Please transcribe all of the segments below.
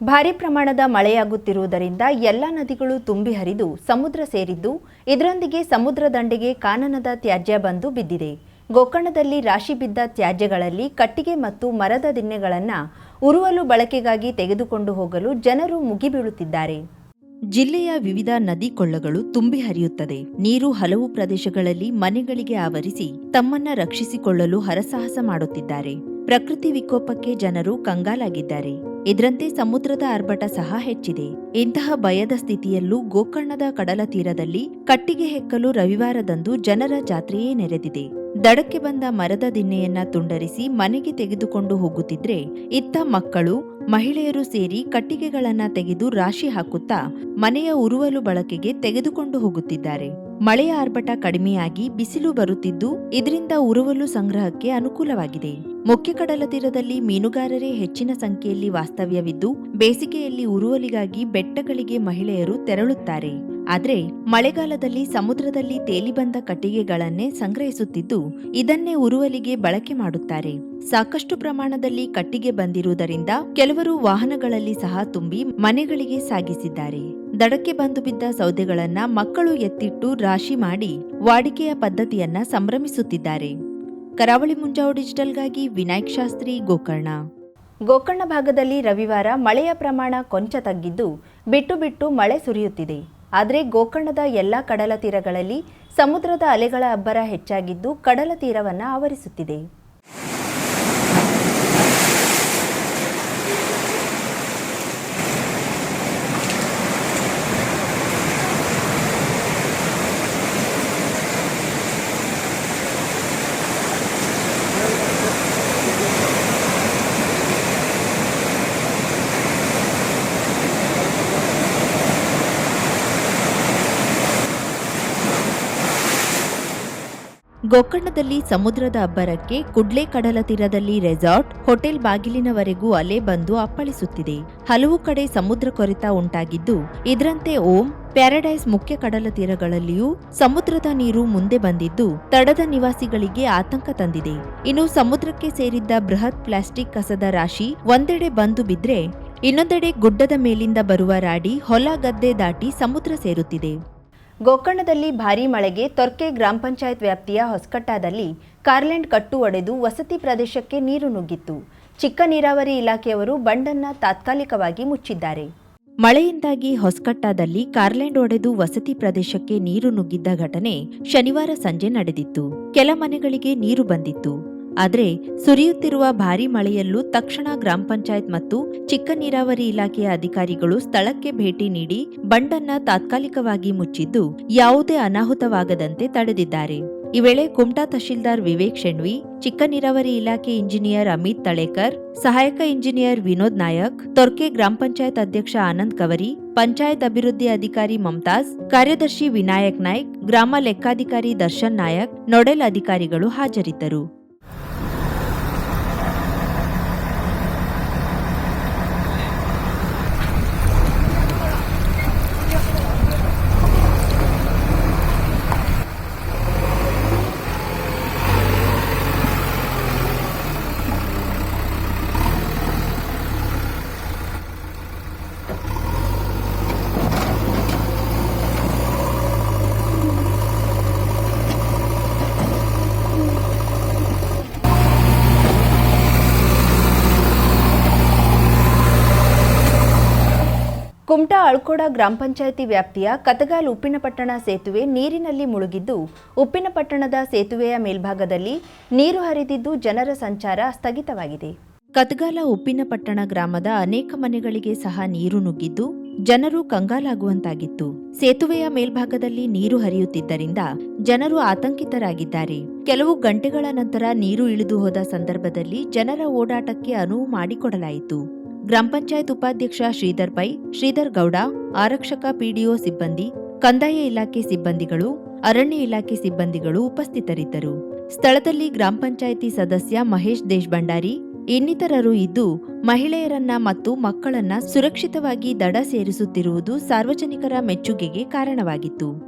ಭಾರಿ ಪ್ರಮಾಣದ ಮಳೆಯಾಗುತ್ತಿರುವುದರಿಂದ ಎಲ್ಲ ನದಿಗಳು ತುಂಬಿ ಹರಿದು ಸಮುದ್ರ ಸೇರಿದ್ದು, ಇದರೊಂದಿಗೆ ಸಮುದ್ರ ದಂಡೆಗೆ ಕಾನನದ ತ್ಯಾಜ್ಯ ಬಂದು ಬಿದ್ದಿದೆ. ಗೋಕರ್ಣದಲ್ಲಿ ರಾಶಿ ಬಿದ್ದ ತ್ಯಾಜ್ಯಗಳಲ್ಲಿ ಕಟ್ಟಿಗೆ ಮತ್ತು ಮರದ ದಿನ್ನೆಗಳನ್ನು ಉರುವಲು ಬಳಕೆಗಾಗಿ ತೆಗೆದುಕೊಂಡು ಹೋಗಲು ಜನರು ಮುಗಿಬೀಳುತ್ತಿದ್ದಾರೆ. ಜಿಲ್ಲೆಯ ವಿವಿಧ ನದಿ ಕೊಳ್ಳಗಳು ತುಂಬಿ ಹರಿಯುತ್ತದೆ. ನೀರು ಹಲವು ಪ್ರದೇಶಗಳಲ್ಲಿ ಮನೆಗಳಿಗೆ ಆವರಿಸಿ ತಮ್ಮನ್ನ ರಕ್ಷಿಸಿಕೊಳ್ಳಲು ಹರಸಾಹಸ ಮಾಡುತ್ತಿದ್ದಾರೆ. ಪ್ರಕೃತಿ ವಿಕೋಪಕ್ಕೆ ಜನರು ಕಂಗಾಲಾಗಿದ್ದಾರೆ. ಇದರಂತೆ ಸಮುದ್ರದ ಆರ್ಭಟ ಸಹ ಹೆಚ್ಚಿದೆ. ಇಂತಹ ಭಯದ ಸ್ಥಿತಿಯಲ್ಲೂ ಗೋಕರ್ಣದ ಕಡಲ ತೀರದಲ್ಲಿ ಕಟ್ಟಿಗೆ ಹೆಕ್ಕಲು ರವಿವಾರದಂದು ಜನರ ಜಾತ್ರೆಯೇ ನೆರೆದಿದೆ. ದಡಕ್ಕೆ ಬಂದ ಮರದ ದಿನ್ನೆಯನ್ನ ತುಂಡರಿಸಿ ಮನೆಗೆ ತೆಗೆದುಕೊಂಡು ಹೋಗುತ್ತಿದ್ರೆ ಇತ್ತ ಮಕ್ಕಳು, ಮಹಿಳೆಯರು ಸೇರಿ ಕಟ್ಟಿಗೆಗಳನ್ನ ತೆಗೆದು ರಾಶಿ ಹಾಕುತ್ತಾ ಮನೆಯ ಉರುವಲು ಬಳಕೆಗೆ ತೆಗೆದುಕೊಂಡು ಹೋಗುತ್ತಿದ್ದಾರೆ. ಮಳೆಯ ಆರ್ಭಟ ಕಡಿಮೆಯಾಗಿ ಬಿಸಿಲು ಬರುತ್ತಿದ್ದು ಇದರಿಂದ ಉರುವಲು ಸಂಗ್ರಹಕ್ಕೆ ಅನುಕೂಲವಾಗಿದೆ. ಮುಖ್ಯ ಕಡಲ ತೀರದಲ್ಲಿ ಮೀನುಗಾರರೇ ಹೆಚ್ಚಿನ ಸಂಖ್ಯೆಯಲ್ಲಿ ವಾಸ್ತವ್ಯವಿದ್ದು, ಬೇಸಿಗೆಯಲ್ಲಿ ಉರುವಲಿಗಾಗಿ ಬೆಟ್ಟಗಳಿಗೆ ಮಹಿಳೆಯರು ತೆರಳುತ್ತಾರೆ. ಆದರೆ, ಮಳೆಗಾಲದಲ್ಲಿ ಸಮುದ್ರದಲ್ಲಿ ತೇಲಿ ಬಂದ ಕಟ್ಟಿಗೆಗಳನ್ನೇ ಸಂಗ್ರಹಿಸುತ್ತಿದ್ದು, ಇದನ್ನೇ ಉರುವಲಿಗೆ ಬಳಕೆ ಮಾಡುತ್ತಾರೆ. ಸಾಕಷ್ಟು ಪ್ರಮಾಣದಲ್ಲಿ ಕಟ್ಟಿಗೆ ಬಂದಿರುವುದರಿಂದ ಕೆಲವರು ವಾಹನಗಳಲ್ಲಿ ಸಹ ತುಂಬಿ ಮನೆಗಳಿಗೆ ಸಾಗಿಸಿದ್ದಾರೆ. ದಡಕ್ಕೆ ಬಂದು ಬಿದ್ದ ಸೌದೆಗಳನ್ನ ಮಕ್ಕಳು ಎತ್ತಿಟ್ಟು ರಾಶಿ ಮಾಡಿ, ವಾಡಿಕೆಯ ಪದ್ಧತಿಯನ್ನ ಸಂಭ್ರಮಿಸುತ್ತಿದ್ದಾರೆ. ಕರಾವಳಿ ಮುಂಜಾವು ಡಿಜಿಟಲ್ಗಾಗಿ ವಿನಾಯಕ್ ಶಾಸ್ತ್ರಿ, ಗೋಕರ್ಣ. ಗೋಕರ್ಣ ಭಾಗದಲ್ಲಿ ರವಿವಾರ ಮಳೆಯ ಪ್ರಮಾಣ ಕೊಂಚ ತಗ್ಗಿದ್ದು ಬಿಟ್ಟು ಬಿಟ್ಟು ಮಳೆ ಸುರಿಯುತ್ತಿದೆ. ಆದರೆ ಗೋಕರ್ಣದ ಎಲ್ಲ ಕಡಲ ತೀರಗಳಲ್ಲಿ ಸಮುದ್ರದ ಅಲೆಗಳ ಅಬ್ಬರ ಹೆಚ್ಚಾಗಿದ್ದು ಕಡಲ ತೀರವನ್ನು ಆವರಿಸುತ್ತಿದೆ. ಗೋಕರ್ಣದಲ್ಲಿ ಸಮುದ್ರದ ಅಬ್ಬರಕ್ಕೆ ಕುಡ್ಲೆ ಕಡಲ ತೀರದಲ್ಲಿ ರೆಸಾರ್ಟ್, ಹೋಟೆಲ್ ಬಾಗಿಲಿನವರೆಗೂ ಅಲೆ ಬಂದು ಅಪ್ಪಳಿಸುತ್ತಿದೆ. ಹಲವು ಕಡೆ ಸಮುದ್ರ ಕೊರೆತ ಉಂಟಾಗಿದ್ದು, ಇದರಂತೆ ಓಂ, ಪ್ಯಾರಡೈಸ್ ಮುಖ್ಯ ಕಡಲ ತೀರಗಳಲ್ಲಿಯೂ ಸಮುದ್ರದ ನೀರು ಮುಂದೆ ಬಂದಿದ್ದು, ತಡದ ನಿವಾಸಿಗಳಿಗೆ ಆತಂಕ ತಂದಿದೆ. ಇನ್ನು ಸಮುದ್ರಕ್ಕೆ ಸೇರಿದ್ದ ಬೃಹತ್ ಪ್ಲಾಸ್ಟಿಕ್ ಕಸದ ರಾಶಿ ಒಂದೆಡೆ ಬಂದು ಬಿದ್ರೆ, ಇನ್ನೊಂದೆಡೆ ಗುಡ್ಡದ ಮೇಲಿಂದ ಬರುವ ರಾಡಿ ಹೊಲ ಗದ್ದೆ ದಾಟಿ ಸಮುದ್ರ ಸೇರುತ್ತಿದೆ. ಗೋಕರ್ಣದಲ್ಲಿ ಭಾರೀ ಮಳೆಗೆ ತೊರ್ಕೆ ಗ್ರಾಮ ಪಂಚಾಯತ್ ವ್ಯಾಪ್ತಿಯ ಹೊಸಕಟ್ಟಾದಲ್ಲಿ ಕಾರ್ಲೆಂಡ್ ಕಟ್ಟು ಒಡೆದು ವಸತಿ ಪ್ರದೇಶಕ್ಕೆ ನೀರು ನುಗ್ಗಿತ್ತು. ಚಿಕ್ಕ ನೀರಾವರಿ ಇಲಾಖೆಯವರು ಬಂಡನ್ನ ತಾತ್ಕಾಲಿಕವಾಗಿ ಮುಚ್ಚಿದ್ದಾರೆ. ಮಳೆಯಿಂದಾಗಿ ಹೊಸಕಟ್ಟಾದಲ್ಲಿ ಕಾರ್ಲೆಂಡ್ ಒಡೆದು ವಸತಿ ಪ್ರದೇಶಕ್ಕೆ ನೀರು ನುಗ್ಗಿದ್ದ ಘಟನೆ ಶನಿವಾರ ಸಂಜೆ ನಡೆದಿತ್ತು. ಕೆಲ ಮನೆಗಳಿಗೆ ನೀರು ಬಂದಿತ್ತು. ಆದರೆ ಸುರಿಯುತ್ತಿರುವ ಭಾರೀ ಮಳೆಯಲ್ಲೂ ತಕ್ಷಣ ಗ್ರಾಮ ಪಂಚಾಯತ್ ಮತ್ತು ಚಿಕ್ಕ ನೀರಾವರಿ ಇಲಾಖೆಯ ಅಧಿಕಾರಿಗಳು ಸ್ಥಳಕ್ಕೆ ಭೇಟಿ ನೀಡಿ ಬಂಡನ್ನ ತಾತ್ಕಾಲಿಕವಾಗಿ ಮುಚ್ಚಿದ್ದು ಯಾವುದೇ ಅನಾಹುತವಾಗದಂತೆ ತಡೆದಿದ್ದಾರೆ. ಈ ವೇಳೆ ಕುಮಟಾ ತಹಶೀಲ್ದಾರ್ ವಿವೇಕ್ ಶೆಣ್ವಿ, ಚಿಕ್ಕ ನೀರಾವರಿ ಇಲಾಖೆ ಇಂಜಿನಿಯರ್ ಅಮಿತ್ ತಳೇಕರ್, ಸಹಾಯಕ ಇಂಜಿನಿಯರ್ ವಿನೋದ್ ನಾಯಕ್, ತೊರ್ಕೆ ಗ್ರಾಮ ಪಂಚಾಯತ್ ಅಧ್ಯಕ್ಷ ಆನಂದ್ ಕವರಿ, ಪಂಚಾಯತ್ ಅಭಿವೃದ್ಧಿ ಅಧಿಕಾರಿ ಮಮತಾಜ್, ಕಾರ್ಯದರ್ಶಿ ವಿನಾಯಕ್ ನಾಯ್ಕ್, ಗ್ರಾಮ ಲೆಕ್ಕಾಧಿಕಾರಿ ದರ್ಶನ್ ನಾಯಕ್, ನೋಡೆಲ್ ಅಧಿಕಾರಿಗಳು ಹಾಜರಿದ್ದರು. ಕುಮಟಾ ಅಳ್ಕೋಡ ಗ್ರಾಮ ಪಂಚಾಯಿತಿ ವ್ಯಾಪ್ತಿಯ ಕತಗಾಲ್ ಉಪ್ಪಿನಪಟ್ಟಣ ಸೇತುವೆ ನೀರಿನಲ್ಲಿ ಮುಳುಗಿದ್ದು ಉಪ್ಪಿನಪಟ್ಟಣದ ಸೇತುವೆಯ ಮೇಲ್ಭಾಗದಲ್ಲಿ ನೀರು ಹರಿದಿದ್ದು ಜನರ ಸಂಚಾರ ಸ್ಥಗಿತವಾಗಿದೆ. ಕತಗಾಲ ಉಪ್ಪಿನಪಟ್ಟಣ ಗ್ರಾಮದ ಅನೇಕ ಮನೆಗಳಿಗೆ ಸಹ ನೀರು ನುಗ್ಗಿದ್ದು, ಜನರು ಕಂಗಾಲಾಗುವಂತಾಗಿತ್ತು. ಸೇತುವೆಯ ಮೇಲ್ಭಾಗದಲ್ಲಿ ನೀರು ಹರಿಯುತ್ತಿದ್ದರಿಂದ ಜನರು ಆತಂಕಿತರಾಗಿದ್ದಾರೆ. ಕೆಲವು ಗಂಟೆಗಳ ನಂತರ ನೀರು ಇಳಿದು ಸಂದರ್ಭದಲ್ಲಿ ಜನರ ಓಡಾಟಕ್ಕೆ ಅನುವು ಮಾಡಿಕೊಡಲಾಯಿತು. ಗ್ರಾಮ ಪಂಚಾಯತ್ ಉಪಾಧ್ಯಕ್ಷ ಶ್ರೀಧರ್ ಪೈ, ಶ್ರೀಧರ್ ಗೌಡ, ಆರಕ್ಷಕ ಪಿಡಿಒ ಸಿಬ್ಬಂದಿ, ಕಂದಾಯ ಇಲಾಖೆ ಸಿಬ್ಬಂದಿಗಳು, ಅರಣ್ಯ ಇಲಾಖೆ ಸಿಬ್ಬಂದಿಗಳು ಉಪಸ್ಥಿತರಿದ್ದರು. ಸ್ಥಳದಲ್ಲಿ ಗ್ರಾಮ ಪಂಚಾಯಿತಿ ಸದಸ್ಯ ಮಹೇಶ್ ದೇಶಭಂಡಾರಿ, ಇನ್ನಿತರರು ಇದ್ದು ಮಹಿಳೆಯರನ್ನ ಮತ್ತು ಮಕ್ಕಳನ್ನ ಸುರಕ್ಷಿತವಾಗಿ ದಡ ಸೇರಿಸುತ್ತಿರುವುದು ಸಾರ್ವಜನಿಕರ ಮೆಚ್ಚುಗೆಗೆ ಕಾರಣವಾಗಿತ್ತು.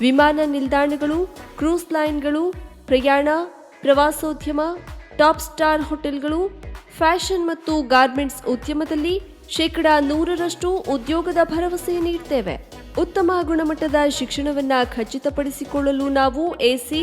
ವಿಮಾನ ನಿಲ್ದಾಣಗಳು, ಕ್ರೂಸ್ ಲೈನ್ಗಳು, ಪ್ರಯಾಣ, ಪ್ರವಾಸೋದ್ಯಮ, ಟಾಪ್ ಸ್ಟಾರ್ ಹೋಟೆಲ್ಗಳು, ಫ್ಯಾಷನ್ ಮತ್ತು ಗಾರ್ಮೆಂಟ್ಸ್ ಉದ್ಯಮದಲ್ಲಿ ಶೇಕಡಾ ನೂರರಷ್ಟು ಉದ್ಯೋಗದ ಭರವಸೆ ನೀಡುತ್ತೇವೆ ಉತ್ತಮ ಗುಣಮಟ್ಟದ ಶಿಕ್ಷಣವನ್ನು ಖಚಿತಪಡಿಸಿಕೊಳ್ಳಲು ನಾವು AC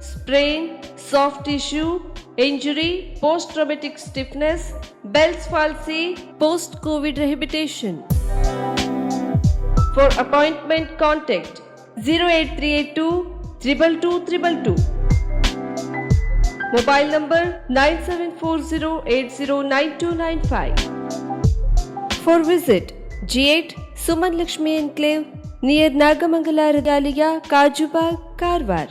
sprain, soft tissue, injury, post traumatic stiffness, Bell's palsy, post COVID rehabilitation. For appointment, contact 08382 222 Mobile number 9740809295. For visit G8 Suman Lakshmi Enclave near Nagamangala Regalia, Kajubag, Karwar.